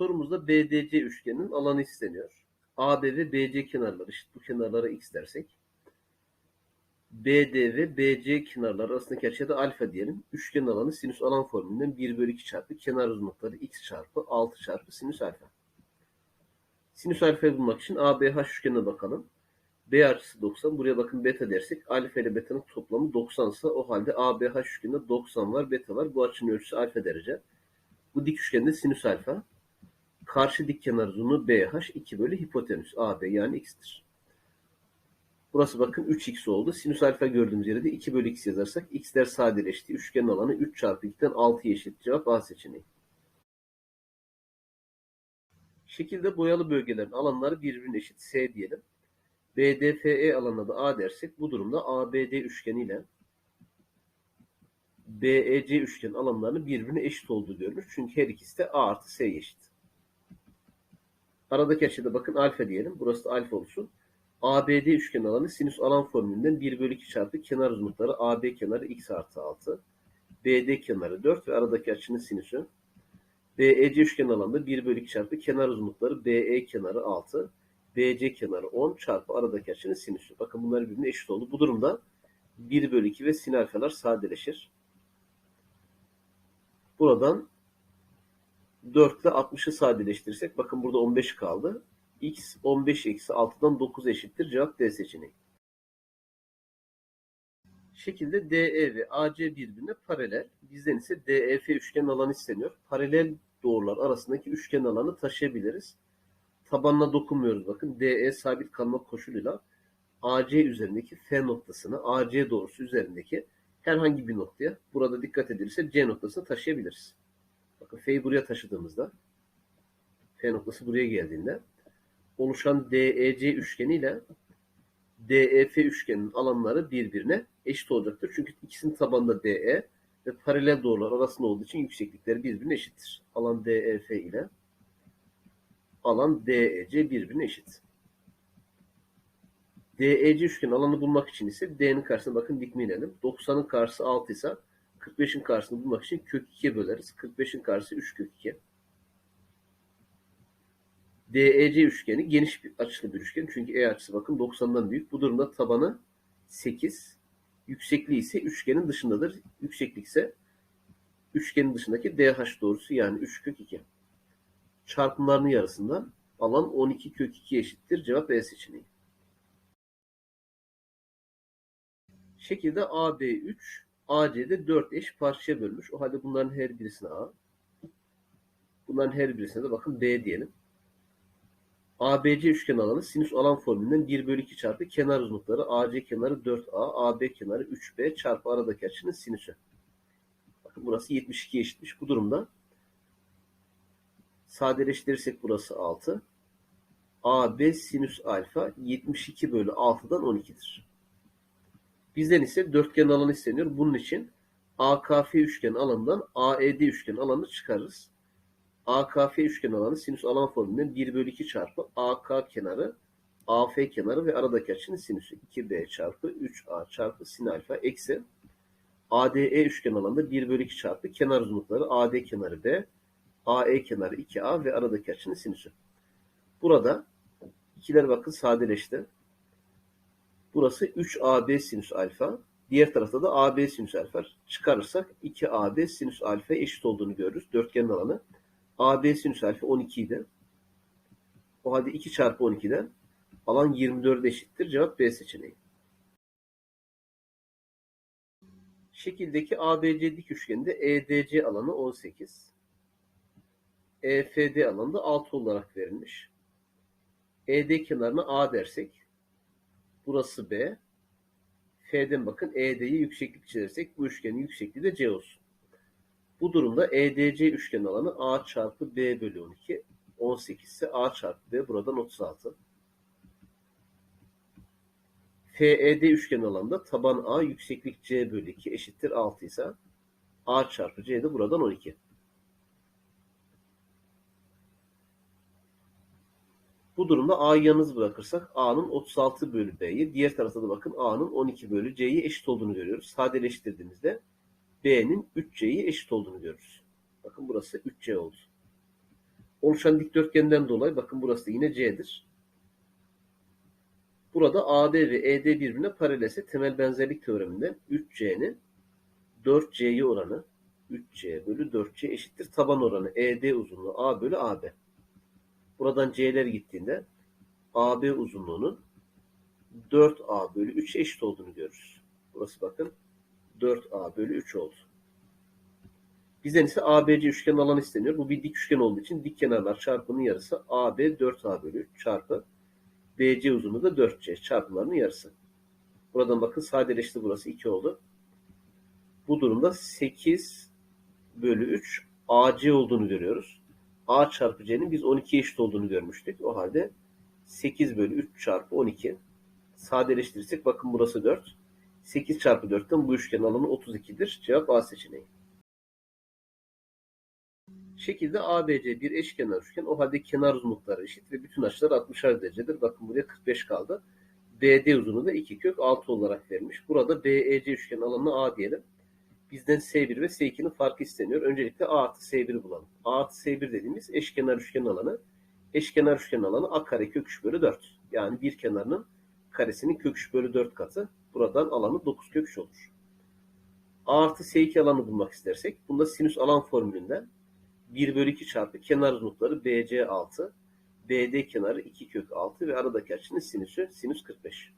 sorumuzda BDC üçgeninin alanı isteniyor. AB ve BC kenarları eşit. Bu kenarlara x dersek. BD ve BC kenarları arasındaki açıya da alfa diyelim. Üçgen alanı sinüs alan formülünden 1 bölü 2 çarpı kenar uzunlukları x çarpı 6 çarpı sinüs alfa. Sinüs alfayı bulmak için ABH üçgenine bakalım. B açısı 90. Buraya bakın beta dersek alfa ile beta'nın toplamı 90 ise o halde ABH üçgeninde 90 var, beta var. Bu açının ölçüsü alfa derece. Bu dik üçgende sinüs alfa. Karşı dik kenar uzunluğu BH 2 bölü hipotenüs AB yani x'tir. Burası bakın 3x oldu. Sinüs alfa gördüğümüz yere de 2 bölü x yazarsak x'ler sadeleşti. Üçgenin alanı 3 çarpı 2'den 6 eşit. Cevap A seçeneği. Şekilde boyalı bölgelerin alanları birbirine eşit. S diyelim. BDFE alanına da A dersek bu durumda ABD üçgeni ile BEC üçgen alanlarının birbirine eşit olduğu görülür. Çünkü her ikisi de A artı S eşit. Aradaki açıda bakın alfa diyelim. Burası da alfa olsun. ABD üçgen alanı sinüs alan formülünden 1 bölü 2 çarpı kenar uzunlukları AB kenarı x artı 6. BD kenarı 4 ve aradaki açının sinüsü. BEC üçgen alanında 1 bölü 2 çarpı kenar uzunlukları BE kenarı 6. BC kenarı 10 çarpı aradaki açının sinüsü. Bakın bunlar birbirine eşit oldu. Bu durumda 1 bölü 2 ve sin alfalar sadeleşir. Buradan 4 ile 60'ı sadeleştirirsek bakın burada 15 kaldı. X 15 eksi 6'dan 9 eşittir. Cevap D seçeneği. Şekilde DE ve AC birbirine paralel. Bizden ise DEF üçgen alanı isteniyor. Paralel doğrular arasındaki üçgen alanı taşıyabiliriz. Tabanına dokunmuyoruz bakın. DE sabit kalmak koşuluyla AC üzerindeki F noktasını AC doğrusu üzerindeki herhangi bir noktaya burada dikkat edilirse C noktasını taşıyabiliriz. F'yi buraya taşıdığımızda F noktası buraya geldiğinde oluşan DEC üçgeni ile DEF üçgeninin alanları birbirine eşit olacaktır. Çünkü ikisinin tabanında DE ve paralel doğrular arasında olduğu için yükseklikleri birbirine eşittir. Alan DEF ile alan DEC birbirine eşit. DEC üçgen alanı bulmak için ise D'nin karşısına bakın dikme inelim. 90'ın karşısı 6 ise 45'in karşısını bulmak için kök 2'ye böleriz. 45'in karşısı 3 kök 2. DEC üçgeni geniş bir açılı bir üçgen. Çünkü E açısı bakın 90'dan büyük. Bu durumda tabanı 8. Yüksekliği ise üçgenin dışındadır. Yükseklik ise üçgenin dışındaki DH doğrusu yani 3 kök 2. Çarpımlarının yarısından alan 12 kök 2 eşittir. Cevap E seçeneği. Şekilde AB3 AC'de 4 eş parçaya bölmüş. O halde bunların her birisine A. Bunların her birisine de bakın B diyelim. ABC üçgen alanı sinüs alan formülünden 1 bölü 2 çarpı kenar uzunlukları AC kenarı 4A, AB kenarı 3B çarpı aradaki açının sinüsü. Bakın burası 72 eşitmiş. Bu durumda sadeleştirirsek burası 6. AB sinüs alfa 72 bölü 6'dan 12'dir. Bizden ise dörtgen alanı isteniyor. Bunun için AKF üçgen alanından AED üçgen alanını çıkarırız. AKF üçgen alanı sinüs alan formülünden 1 bölü 2 çarpı AK kenarı AF kenarı ve aradaki açının sinüsü 2B çarpı 3A çarpı sin alfa eksi ADE üçgen alanında 1 bölü 2 çarpı kenar uzunlukları AD kenarı B AE kenarı 2A ve aradaki açının sinüsü. Burada ikiler bakın sadeleşti. Burası 3AB sinüs alfa. Diğer tarafta da AB sinüs alfa. Çıkarırsak 2AB sinüs alfa eşit olduğunu görürüz. Dörtgenin alanı. AB sinüs alfa 12 idi. O halde 2 çarpı 12'den alan 24 eşittir. Cevap B seçeneği. Şekildeki ABC dik üçgeninde EDC alanı 18. EFD alanı da 6 olarak verilmiş. ED kenarına A dersek burası B. F'den bakın ED'ye yükseklik çizersek bu üçgenin yüksekliği de C olsun. Bu durumda EDC üçgen alanı A çarpı B bölü 12. 18 ise A çarpı B buradan 36. FED üçgen alanında taban A yükseklik C bölü 2 eşittir 6 ise A çarpı C de buradan 12. Bu durumda A'yı yalnız bırakırsak A'nın 36 bölü B'yi, diğer tarafta da bakın A'nın 12 bölü C'yi eşit olduğunu görüyoruz. Sadeleştirdiğimizde B'nin 3C'yi eşit olduğunu görürüz. Bakın burası 3C oldu. oluşan dikdörtgenden dolayı bakın burası da yine C'dir. Burada AD ve ED birbirine paralelse temel benzerlik teoreminden 3C'nin 4C'ye oranı 3C bölü 4C eşittir taban oranı ED uzunluğu A bölü AB. Buradan C'ler gittiğinde AB uzunluğunun 4A bölü 3 eşit olduğunu görürüz. Burası bakın 4A bölü 3 oldu. Bizden ise ABC üçgen alan isteniyor. Bu bir dik üçgen olduğu için dik kenarlar çarpımının yarısı AB 4A bölü 3 çarpı BC uzunluğu da 4C çarpımlarının yarısı. Buradan bakın sadeleşti burası 2 oldu. Bu durumda 8 bölü 3 AC olduğunu görüyoruz. A çarpı C'nin biz 12 eşit olduğunu görmüştük. O halde 8 bölü 3 çarpı 12 sadeleştirirsek bakın burası 4. 8 çarpı 4'ten bu üçgen alanı 32'dir. Cevap A seçeneği. Şekilde ABC bir eşkenar üçgen. O halde kenar uzunlukları eşit ve bütün açılar 60'ar derecedir. Bakın buraya 45 kaldı. BD uzunluğu da 2 kök 6 olarak vermiş. Burada BEC üçgen alanına A diyelim. Bizden S1 ve S2'nin farkı isteniyor. Öncelikle A artı S1'i bulalım. A artı S1 dediğimiz eşkenar üçgen alanı. Eşkenar üçgen alanı A kare kök 3 bölü 4. Yani bir kenarının karesinin kök 3 bölü 4 katı. Buradan alanı 9 kök 3 olur. A artı S2 alanı bulmak istersek bunda sinüs alan formülünden 1 bölü 2 çarpı kenar uzunlukları BC 6, BD kenarı 2 kök 6 ve aradaki açının sinüsü sinüs 45.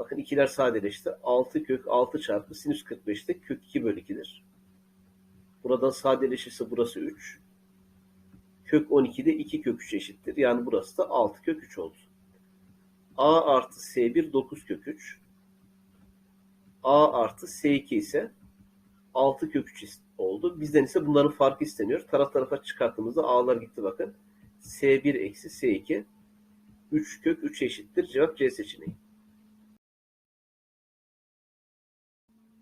Bakın ikiler sadeleşti. 6 kök 6 çarpı sinüs 45'te kök 2 bölü 2'dir. Buradan sadeleşirse burası 3. Kök 12'de 2 kök 3 eşittir. Yani burası da 6 kök 3 oldu. A artı S1 9 kök 3. A artı S2 ise 6 kök 3 oldu. Bizden ise bunların farkı isteniyor. Taraf tarafa çıkarttığımızda A'lar gitti bakın. S1 eksi S2 3 kök 3 eşittir. Cevap C seçeneği.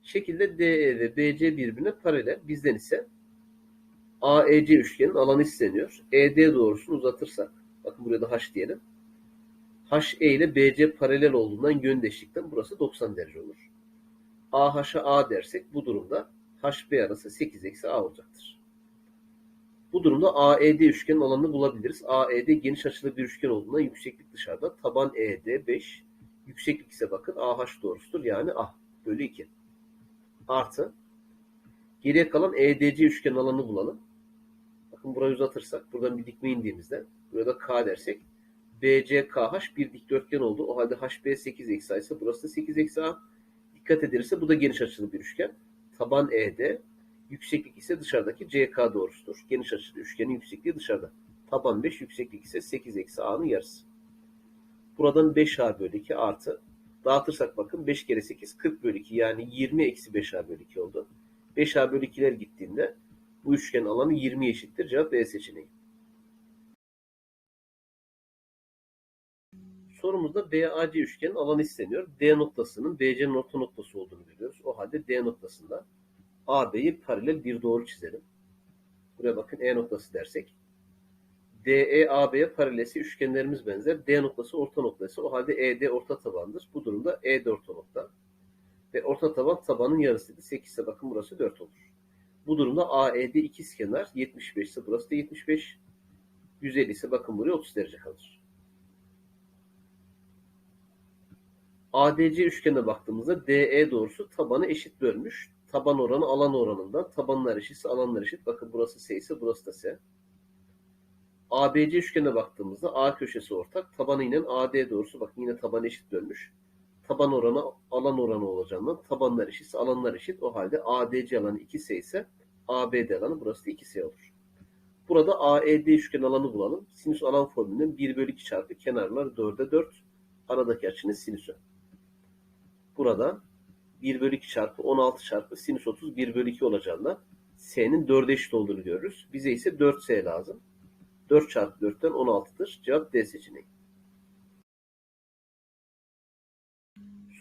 Şekilde DE ve BC birbirine paralel. Bizden ise AEC üçgenin alanı isteniyor. ED doğrusunu uzatırsak, bakın buraya da H diyelim. HE ile BC paralel olduğundan yöndeşlikten burası 90 derece olur. AH'a A dersek bu durumda HB arası 8 eksi A olacaktır. Bu durumda AED üçgenin alanını bulabiliriz. AED geniş açılı bir üçgen olduğundan yükseklik dışarıda. Taban ED 5. Yükseklik ise bakın AH doğrusudur. Yani A bölü 2. Artı. Geriye kalan EDC üçgen alanını bulalım. Bakın burayı uzatırsak. Buradan bir dikme indiğimizde. Burada K dersek. BCKH bir dikdörtgen oldu. O halde HB 8 eksi ise burası da 8 eksi A. Dikkat edilirse bu da geniş açılı bir üçgen. Taban ED, yükseklik ise dışarıdaki CK doğrusudur. Geniş açılı üçgenin yüksekliği dışarıda. Taban 5, yükseklik ise 8 eksi A'nın yarısı. Buradan 5A bölü 2 artı. Dağıtırsak bakın 5 kere 8 40 bölü 2 yani 20 eksi 5A bölü 2 oldu. 5A bölü 2'ler gittiğinde bu üçgen alanı 20 eşittir. Cevap B seçeneği. Sorumuzda BAC üçgenin alanı isteniyor. D noktasının BC'nin orta noktası olduğunu biliyoruz. O halde D noktasında AB'yi paralel bir doğru çizelim. Buraya bakın E noktası dersek. DE AB'ye paralelsi üçgenlerimiz benzer. D noktası orta noktası. O halde ED orta tabandır. Bu durumda E de orta nokta. Ve orta taban tabanın yarısıydı. 8 ise bakın burası 4 olur. Bu durumda AED ikizkenar 75 ise burası da 75. 150 ise bakın buraya 30 derece kalır. ADC üçgene baktığımızda DE doğrusu tabanı eşit bölmüş. Taban oranı alan oranından. Tabanlar eşitse alanlar eşit. Bakın burası S ise burası da S. ABC üçgene baktığımızda A köşesi ortak. Tabanı ile AD doğrusu bakın yine taban eşit bölmüş. Taban oranı alan oranı olacağından tabanlar eşitse alanlar eşit. O halde ADC alanı 2S ise ABD alanı burası da 2S olur. Burada AED üçgen alanı bulalım. Sinüs alan formülünden 1 bölü 2 çarpı kenarlar 4'e 4. Aradaki açının sinüsü. Burada 1 bölü 2 çarpı 16 çarpı sinüs 30 1 bölü 2 olacağından S'nin 4'e eşit olduğunu görürüz. Bize ise 4S lazım. 4 çarpı 4'ten 16'dır. Cevap D seçeneği.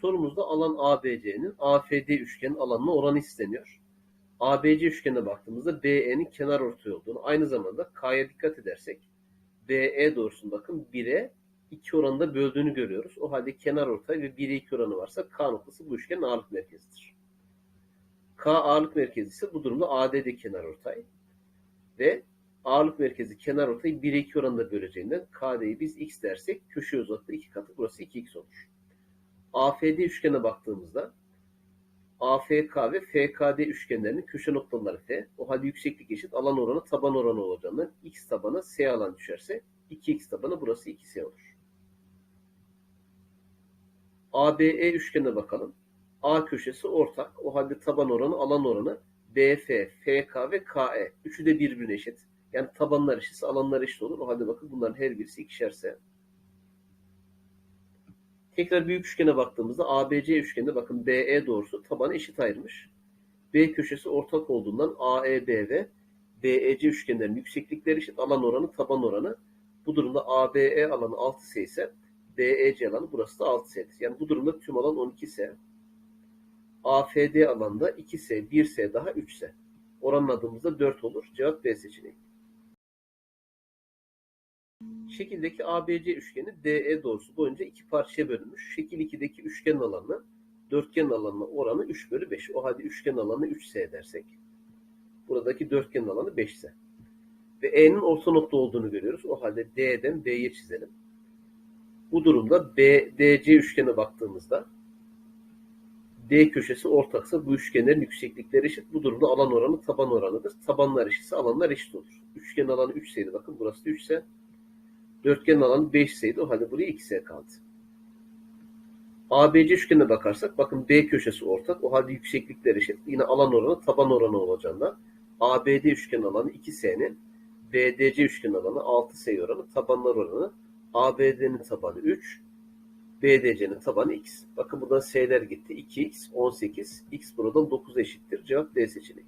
Sorumuzda alan ABC'nin AFD üçgenin alanına oranı isteniyor. ABC üçgenine baktığımızda BE'nin kenar ortay olduğunu, aynı zamanda K'ya dikkat edersek BE doğrusunu bakın 1'e 2 oranında böldüğünü görüyoruz. O halde kenar ortay ve 1'e 2 oranı varsa K noktası bu üçgenin ağırlık merkezidir. K ağırlık merkezi ise bu durumda AD'de kenar ortay. Ve Ağırlık merkezi kenar ortayı 1'e 2 oranında böleceğinden KD'yi biz x dersek köşe uzaklığı 2 katı. Burası 2x olur. AFD üçgene baktığımızda AFK ve FKD üçgenlerinin köşe noktaları F. O halde yükseklik eşit alan oranı taban oranı olacağından x tabana S alan düşerse 2x tabana burası 2S olur. ABE üçgenine bakalım. A köşesi ortak. O halde taban oranı alan oranı BF, FK ve KE. Üçü de birbirine eşit. Yani tabanlar eşitse alanlar eşit olur. O halde bakın bunların her birisi ikişerse. Tekrar büyük üçgene baktığımızda ABC üçgeninde bakın BE doğrusu tabanı eşit ayırmış. B köşesi ortak olduğundan AEB ve BEC üçgenlerin yükseklikleri eşit alan oranı taban oranı. Bu durumda ABE alanı 6S ise BEC alanı burası da 6S'dir. Yani bu durumda tüm alan 12S. AFD alanda 2S, 1S daha 3S. Oranladığımızda 4 olur. Cevap B seçeneği. Şekildeki ABC üçgeni DE doğrusu boyunca iki parçaya bölünmüş. Şekil 2'deki üçgen alanı dörtgen alanına oranı 3 bölü 5. O halde üçgen alanı 3S dersek. Buradaki dörtgen alanı 5S. Ve E'nin orta nokta olduğunu görüyoruz. O halde D'den B'ye çizelim. Bu durumda BDC üçgene baktığımızda D köşesi ortaksa bu üçgenlerin yükseklikleri eşit. Bu durumda alan oranı taban oranıdır. Tabanlar eşitse alanlar eşit olur. Üçgen alanı 3 saydı. Bakın burası da 3 ise dörtgen alanı 5 saydı. O halde buraya 2S kaldı. ABC üçgenine bakarsak bakın B köşesi ortak. O halde yükseklikler eşit. Yine alan oranı taban oranı olacağından ABD üçgen alanı 2S'nin BDC üçgen alanı 6S oranı tabanlar oranı ABD'nin tabanı 3 BDC'nin tabanı x. Bakın buradan s'ler gitti. 2x 18. x buradan 9 eşittir. Cevap D seçeneği.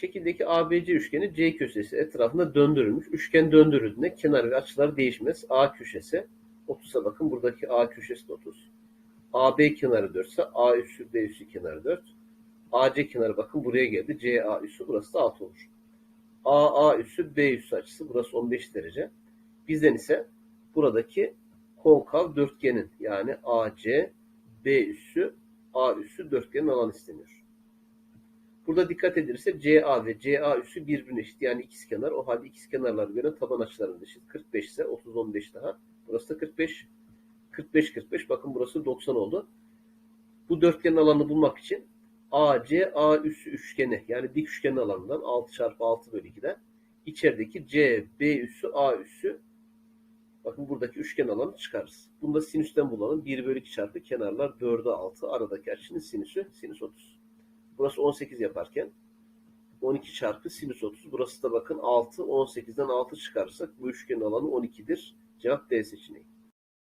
Şekildeki ABC üçgeni C köşesi etrafında döndürülmüş. Üçgen döndürüldüğünde kenar ve açılar değişmez. A köşesi 30'a bakın. Buradaki A köşesi de 30. AB kenarı 4 ise A üssü B üssü kenarı 4. AC kenarı bakın buraya geldi. CA üssü burası da 6 olur. AA üssü B üssü açısı burası 15 derece. Bizden ise buradaki konkav dörtgenin yani AC, B üssü, A üssü dörtgenin alan isteniyor. Burada dikkat edilirse CA ve CA üssü birbirine eşit. Yani ikizkenar. O halde ikizkenarlar göre taban açılarının eşit. 45 ise 30 15 daha. Burası da 45. 45 45. Bakın burası 90 oldu. Bu dörtgenin alanını bulmak için AC A üssü üçgeni yani dik üçgen alanından 6 çarpı 6 bölü 2'den içerideki C B üssü A üssü Bakın buradaki üçgen alanı çıkarırız. Bunu da sinüsten bulalım. 1 bölü 2 çarpı kenarlar 4'e 6. Aradaki açının sinüsü sinüs 30. Burası 18 yaparken 12 çarpı sinüs 30. Burası da bakın 6. 18'den 6 çıkarırsak bu üçgen alanı 12'dir. Cevap D seçeneği.